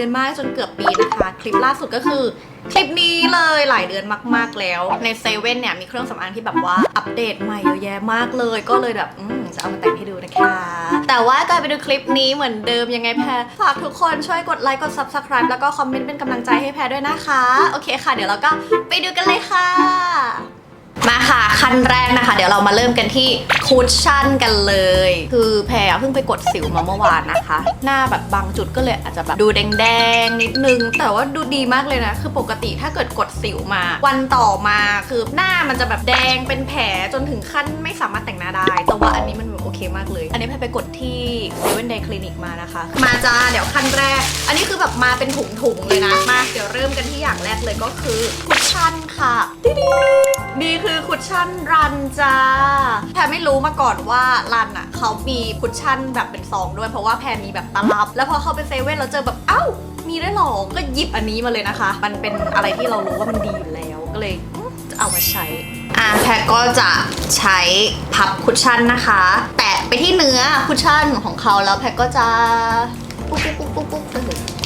ดือนมากจนเกือบปีนะคะ คลิปล่าสุดก็คือคลิปนี้เลยหลายเดือนมาก ๆ แล้ว ในเซเว่นเนี่ยมีเครื่องสำอางที่แบบว่าอัปเดตใหม่เยอะแยะมากเลย ก็เลยแบบจะเอามาแต่งให้ดูนะคะ แต่ว่าก่อนไปดูคลิปนี้เหมือนเดิมยังไงแพรฝากทุกคนช่วยกดไลค์กด subscribe แล้วก็คอมเมนต์เป็นกำลังใจให้แพรด้วยนะคะ โอเคค่ะ เดี๋ยวเราก็ไปดูกันเลยค่ะ นแรกนะคะ เดี๋ยวเรามาเริ่มกันที่คุชชั่นกันเลย คือแพรเพิ่งไปกดสิวมาเมื่อวานนะคะ หน้าแบบบางจุดก็เลยอาจจะแบบดูแดงๆนิดนึง แต่ว่าดูดีมากเลยนะ คือปกติถ้าเกิดกดสิวมา วันต่อมาคือหน้ามันจะแบบแดงเป็นแผลจนถึงขั้นไม่สามารถแต่งหน้าได้ แต่ว่าอันนี้มันโอเคมากเลย อันนี้แพรไปกดที่เซเว่นเดย์คลินิกมานะคะ มาจ้าเดี๋ยวขั้นแรก อันนี้คือแบบมาเป็นถุงๆเลยนะ มาเดี๋ยวเริ่มกันที่อย่างแรกเลยก็คือคุชชั่น ค่ะดิดีนี่คือคุชชั่นรันจ้าแพรไม่รู้มาก่อนว่ารันอะเขามีคุชชั่นแบบเป็นซองด้วยเพราะว่าแพรมีแบบตลับ แล้วพอเข้าไปเซเว่นเราเจอแบบเอ้า มีได้วยหรอ ก็หยิบอันนี้มาเลยนะคะ มันเป็นอะไรที่เรารู้ว่ามันดีอยู่แล้วก็เลยจะเอามาใช้อะแพรก็จะใช้พับคุชชั่นนะคะ แตะไปที่เนื้อคุชชั่นของเขาแล้วแพรก็จะปุ๊บปุ๊บปุ๊บปุ๊บปุ๊บ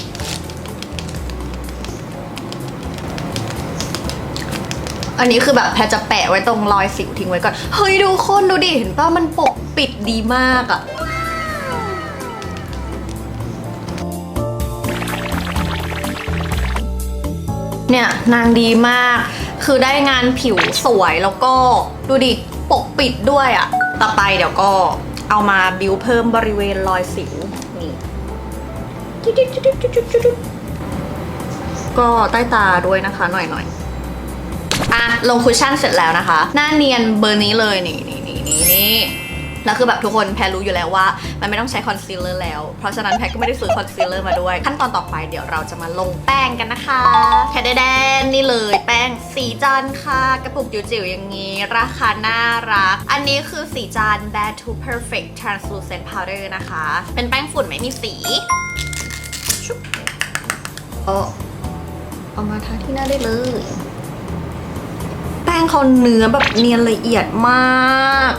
อันนี้คือแบบแพจะแปะไว้ตรงรอยสิวทิ้งไว้ก่อน เฮ้ยดูคนดูดิ เห็นป่ะมันปกปิดดีมากอะเนี่ยนางดีมาก คือได้งานผิวสวยแล้วก็ดูดิปกปิดด้วยอะต่อไปเดี๋ยวก็เอามาบิวเพิ่มบริเวณรอยสิวนี่ก็ใต้ตาด้วยนะคะหน่อยๆอะ ลงคุชชั่นเสร็จแล้วนะคะ หน้าเนียนเบอร์นี้เลยนี่นี่นี่นี่นี่แล้วคือแบบทุกคนแพรรู้อยู่แล้วว่า มันไม่ต้องใช้คอนซีลเลอร์แล้ว เพราะฉะนั้นแพรก็ไม่ได้ซื้อคอนซีลเลอร์มาด้วย ขั้นตอนต่อไปเดี๋ยวเราจะมาลงแป้งกันนะคะแพรแดนนี่เลย แป้งสีจันค่ะ กระปุกจิ๋วๆอย่างนี้ ราคาน่ารัก อันนี้คือสีจันทร์ Bare to Perfect Translucent Powder นะคะ เป็นแป้งฝุ่นไม่มีสีชุบเอาเอามาทาที่หน้าได้เลย ป้งเขาเนื้อแบบเนียนละเอียดมาก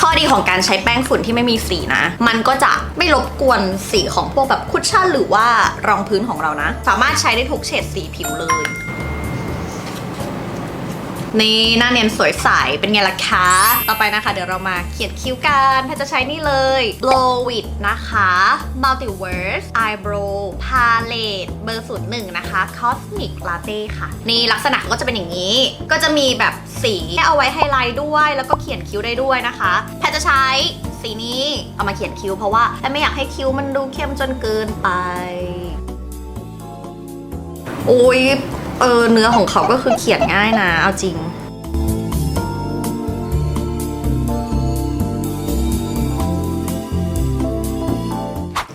ข้อดีของการใช้แป้งฝุ่นที่ไม่มีสีนะ มันก็จะไม่รบกวนสีของพวกแบบคุชชั่นหรือว่ารองพื้นของเรานะ สามารถใช้ได้ทุกเฉดสีผิวเลย นี่หน้าเนียนสวยใส เป็นไงล่ะคะ ต่อไปนะคะ เดี๋ยวเรามาเขียนคิ้วกันแพทจะใช้นี่เลย Blow It นะคะ Multiverse Eyebrow Palette เบอร์ศูนย์หนึ่งนะคะ Cosmic Latte ค่ะ นี่ลักษณะก็จะเป็นอย่างนี้ ก็จะมีแบบสีให้เอาไว้ไฮไลท์ด้วย แล้วก็เขียนคิ้วได้ด้วยนะคะ แพทจะใช้สีนี้เอามาเขียนคิ้วเพราะว่าแพทไม่อยากให้คิ้วมันดูเข้มจนเกินไป โอ้ย ออเนื้อของเขาก็คือเขียนง่ายนะ เอาจริง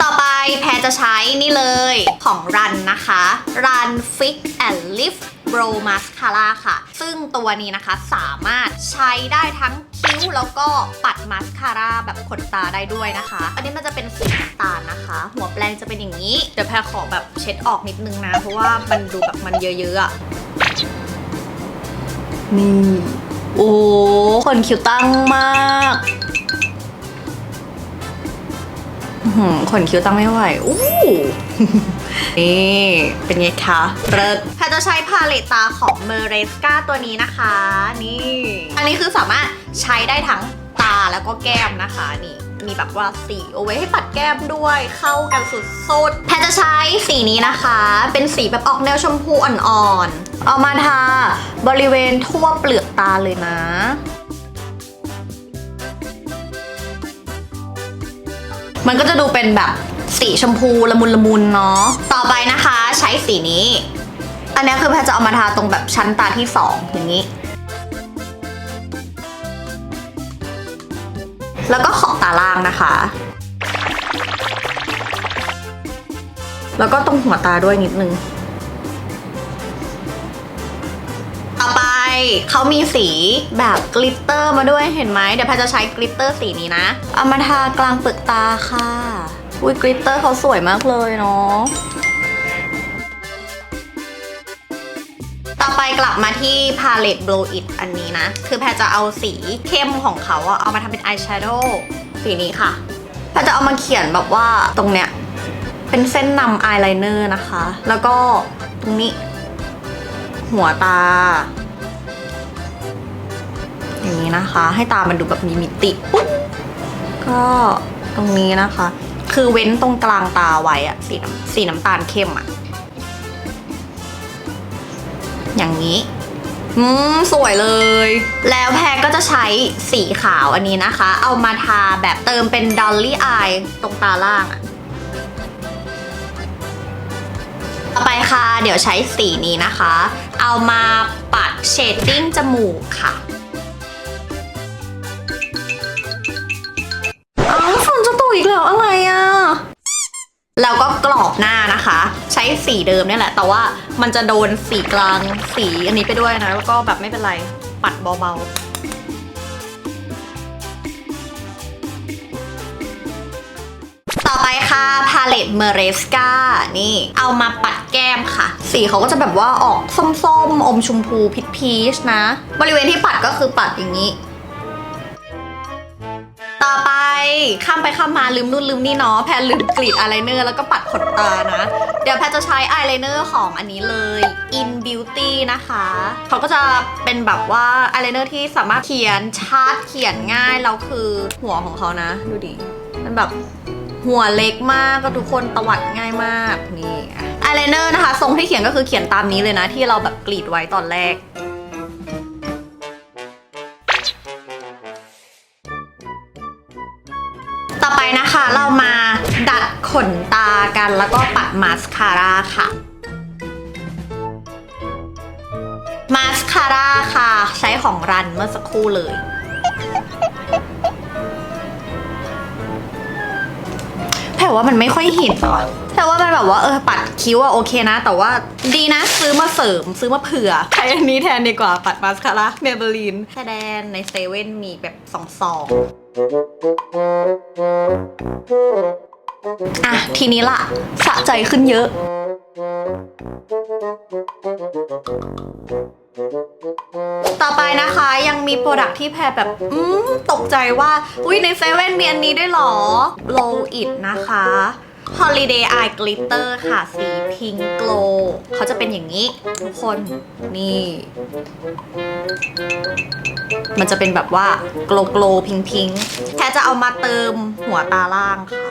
ต่อไปแพรจะใช้นี่เลยของรันนะคะ รัน Fix and Lift Brow Mascara ค่ะ ซึ่งตัวนี้นะคะสามารถใช้ได้ทั้งคิ้วแล้วก็ปัดมาสคาร่าแบบขนตาได้ด้วยนะคะ อันนี้มันจะเป็นสีน้ำตาลนะคะ หัวแปรงจะเป็นอย่างนี้ เดี๋ยวแพรขอแบบเช็ดออกนิดนึงนะ เพราะว่ามันดูแบบมันเยอะๆอะนี่ โอ้ขนคิ้วตั้งมากขนคิ้วตั้งไม่ไหว อู้นี่ เป็นไงคะเริศ แพทย์จะใช้พาเลตตาของเมเรสกาตัวนี้นะคะ นี่ อันนี้คือสามารถใช้ได้ทั้งตาแล้วก็แก้มนะคะนี่มีแบบว่าสีเอาไว้ให้ปัดแก้มด้วยเข้ากันสุดๆแพทจะใช้สีนี้นะคะ เป็นสีแบบออกแนวชมพูอ่อนๆเอามาทาบริเวณทั่วเปลือกตาเลยนะมันก็จะดูเป็นแบบสีชมพูละมุนละมุนเนาะ ต่อไปนะคะใช้สีนี้ อันนี้คือแพทจะเอามาทาตรงแบบชั้นตาที่สองอย่างนี้ แล้วก็ขอบตาล่างนะคะ แล้วก็ตรงหัวตาด้วยนิดนึงต่อไปเขามีสีแบบกลิตเตอร์มาด้วยเห็นไหมเดี๋ยวพทย์จะใช้กลิตเตอร์สีนี้นะ เอามาทากลางเปลือกตาค่ะ อุ้ยกลิตเตอร์เขาสวยมากเลยเนาะ ไปกลับมาที่ palette blow it อันนี้นะ คือแพรจะเอาสีเข้มของเขาอะเอามาทำเป็น eyeshadow สีนี้ค่ะ แพรจะเอามาเขียนแบบว่าตรงเนี้ย เป็นเส้นนำ eyeliner นะคะ แล้วก็ตรงนี้ หัวตา อย่างนี้นะคะ ให้ตามันดูแบบมีมิติปุ๊บก็ตรงนี้นะคะ คือเว้นตรงกลางตาไว้อะสีน้ำสีน้ำตาลเข้มอะ อย่างนี้อืมสวยเลย แล้วแพรก็จะใช้สีขาวอันนี้นะคะ เอามาทาแบบเติมเป็นดอลลี่อายตรงตาล่างอะต่อไปค่ะ เดี๋ยวใช้สีนี้นะคะ เอามาปัดเชดดิ้งจมูกค่ะอ้าวฝนจะตกอีกแล้วอะไรอะแล้วก็กรอบหน้านะคะใช้ สีเดิมเนี่ยแหละ แต่ว่ามันจะโดนสีกลางสีอันนี้ไปด้วยนะ แล้วก็แบบไม่เป็นไร ปัดเบาๆต่อไปค่ะ พาเลตเมเรสกานี่ เอามาปัดแก้มค่ะ สีเขาก็จะแบบว่าออกส้มๆ อมชมพูพิชพีชนะ บริเวณที่ปัดก็คือปัดอย่างนี้ ข้ามไปข้ามมาลืมนู่นลืมนี่เนาะแพรลืมกรีดอายไลเนอร์แล้วก็ปัดขนตานะ เดี๋ยวแพรจะใช้อายไลเนอร์ของอันนี้เลย In Beauty นะคะ เขาก็จะเป็นแบบว่าอายไลเนอร์ที่สามารถเขียนชัดเขียนง่ายแล้วคือหัวของเขานะ ดูดิมันแบบหัวเล็กมากก็ทุกคนตวัดง่ายมากนี่อายไลเนอร์นะคะทรงที่เขียนก็คือเขียนตามนี้เลยนะ ที่เราแบบกรีดไว้ตอนแรก เรามาดัดขนตากันแล้วก็ปัดมาสคาร่าค่ะ มาสคาร่าค่ะ ใช้ของรันเมื่อสักครู่เลยแผ่ว่ามันไม่ค่อยเห็นหรอแต่ว่ามันแบบว่าเออปัดคิ้วอะโอเคนะ แต่ว่าดีนะซื้อมาเสริมซื้อมาเผื่อใช้อันนี้แทนดีกว่าปัดมาสคาร่าเมเบลีนแค่แดนในเซเว่นมีแบบสองซอง อะ ทีนี้ล่ะ สะใจขึ้นเยอะ ต่อไปนะคะยังมีโปรดักที่แพรแบบ อืม ตกใจว่า อุ้ยในเซเว่นมีอันนี้ได้หรอ Blow It นะคะ Holiday Eye Glitter ค่ะ สีพิงโกลเขาจะเป็นอย่างนี้ ทุกคนนี่ มันจะเป็นแบบว่าโกลโกลพิงพิงแค่จะเอามาเติมหัวตาล่างค่ะ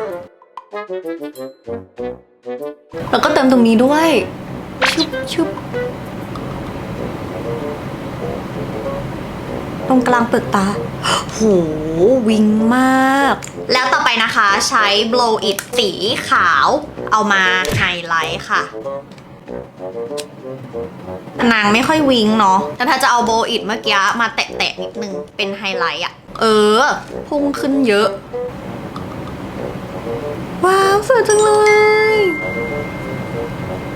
แล้วก็เติมตรงนี้ด้วย ชุบชุบตรงกลางเปลือกตา โห วิงมาก แล้วต่อไปนะคะใช้ blow it สีขาวเอามาไฮไลท์ค่ะนางไม่ค่อยวิงเนาะแต่ถ้าจะเอาโบอิดเมื่อกี้มาแตะๆนิดนึง เป็นไฮไลท์อะเออ พุ่งขึ้นเยอะ ว้าวสวยจังเลย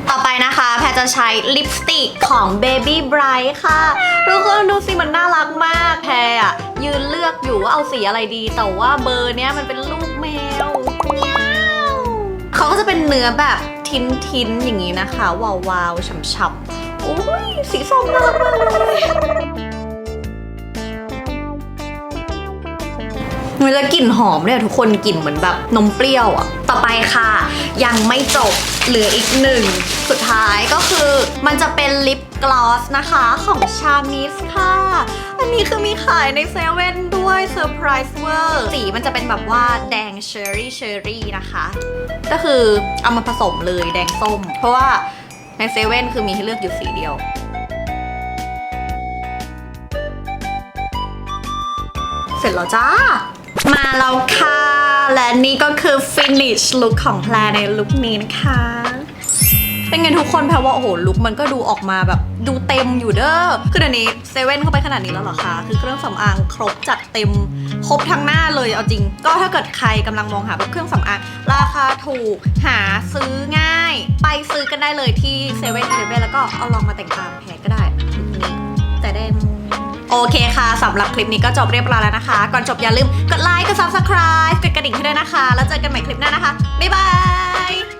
ต่อไปนะคะ จะใช้ลิปสติกของ Baby Bright ค่ะ ทุกคนดูสิมันน่ารักมากแพรอะยืนเลือกอยู่ว่าเอาสีอะไรดี แต่ว่าเบอร์เนี้ยมันเป็นลูกแมวเขาก็จะเป็นเนื้อแบบทิ้นทิ้นอย่างนี้นะคะ วาววาวๆฉ่ำๆโอ้ยสีส้มน่ารักมากเลยมันจะกลิ่นหอมเลยอะทุกคนกลิ่นเหมือนแบบนมเปรี้ยวอะ ต่อไปค่ะ ยังไม่จบเหลืออีกหนึ่ง สุดท้ายก็คือมันจะเป็นลิปกลอสนะคะของชามิสค่ะ อันนี้คือมีขายในเซเว่นด้วยเซอร์ไพรส์เวอร์สีมันจะเป็นแบบว่าแดงเชอร์รี่เชอร์รี่นะคะ ก็คือเอามาผสมเลยแดงส้ม เพราะว่าในเซเว่นคือมีให้เลือกอยู่สีเดียวเสร็จแล้วจ้า มาแล้วค่ะ และนี่ก็คือ finish look ของแพรในลุคนี้นะคะ เป็นไงทุกคนแพรว่า โอ้โห ลุคมันก็ดูออกมาแบบดูเต็มอยู่เด้อ คือเดี๋ยวนี้เซเว่นเข้าไปขนาดนี้แล้วเหรอคะ คือเครื่องสำอางครบจัดเต็ม ครบทั้งหน้าเลยเอาจริง ก็ถ้าเกิดใครกำลังมองหาแบบเครื่องสำอาง ราคาถูกหาซื้อง่าย ไปซื้อกันได้เลยที่เซเว่นเซเว่นแล้วก็เอาลองมาแต่งตามแพรก็ได้ โอเคค่ะสำหรับคลิปนี้ก็จบเรียบร้อยแล้วนะคะ ก่อนจบอย่าลืมกดไลค์กด subscribe กดกระดิ่งให้ด้วยนะคะ แล้วเจอกันใหม่คลิปหน้านะคะ บ๊ายบาย